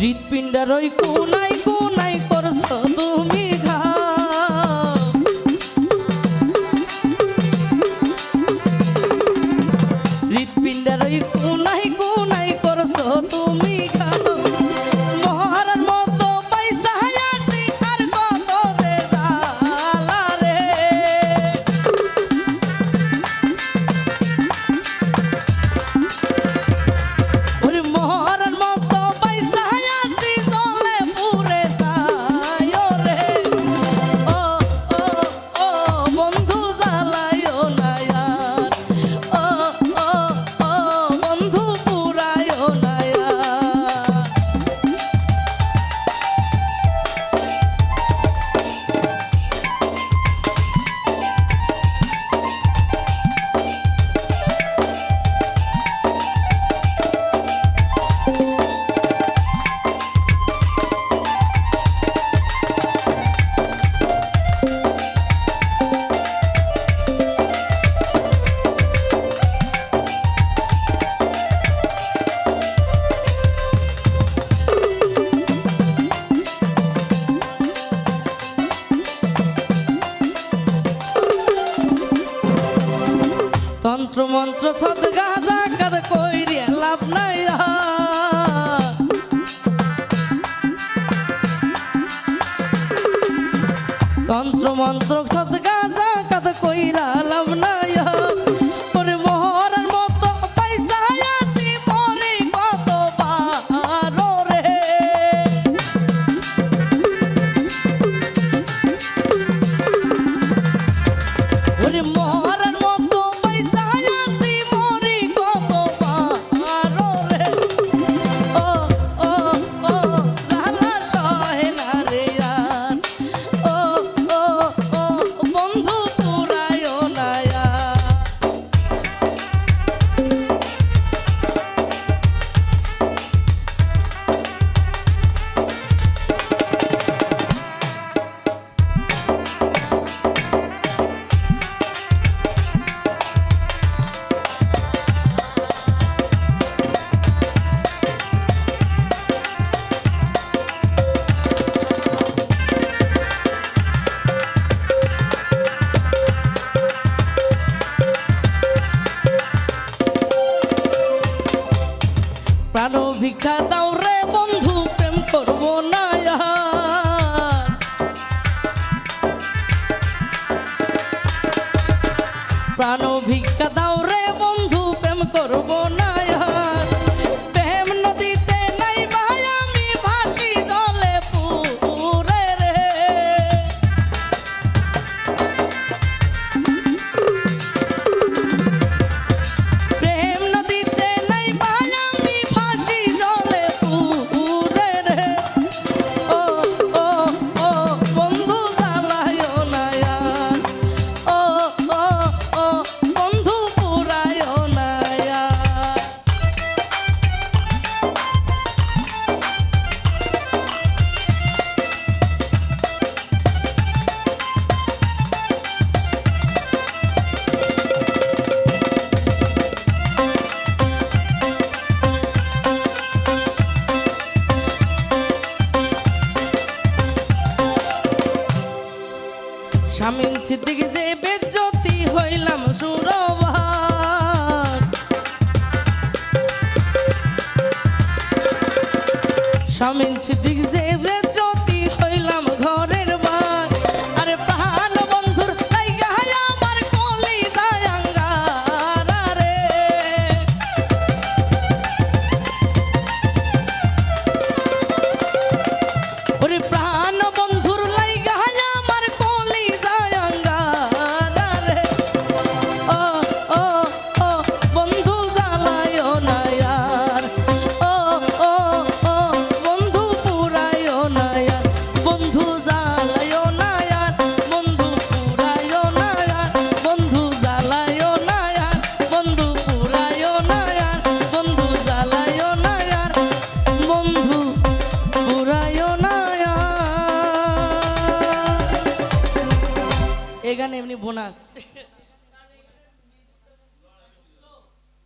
হৃৎপিণ্ডারই কোনাই কোনাই করছ তুমি ঘা। হৃৎপিণ্ডারই কোন মন্ত্র মন্ত্র সদগা জাকাত কইরে লাভ নাই তন্ত্র মন্ত্র সদগা জাকাত কইরা ভিক্ষা দাও রে বন্ধু প্রেম করব না প্রাণ ভিক্ষা দাও সিদ্দিক বেজ্জতি হইলাম সুরবার যে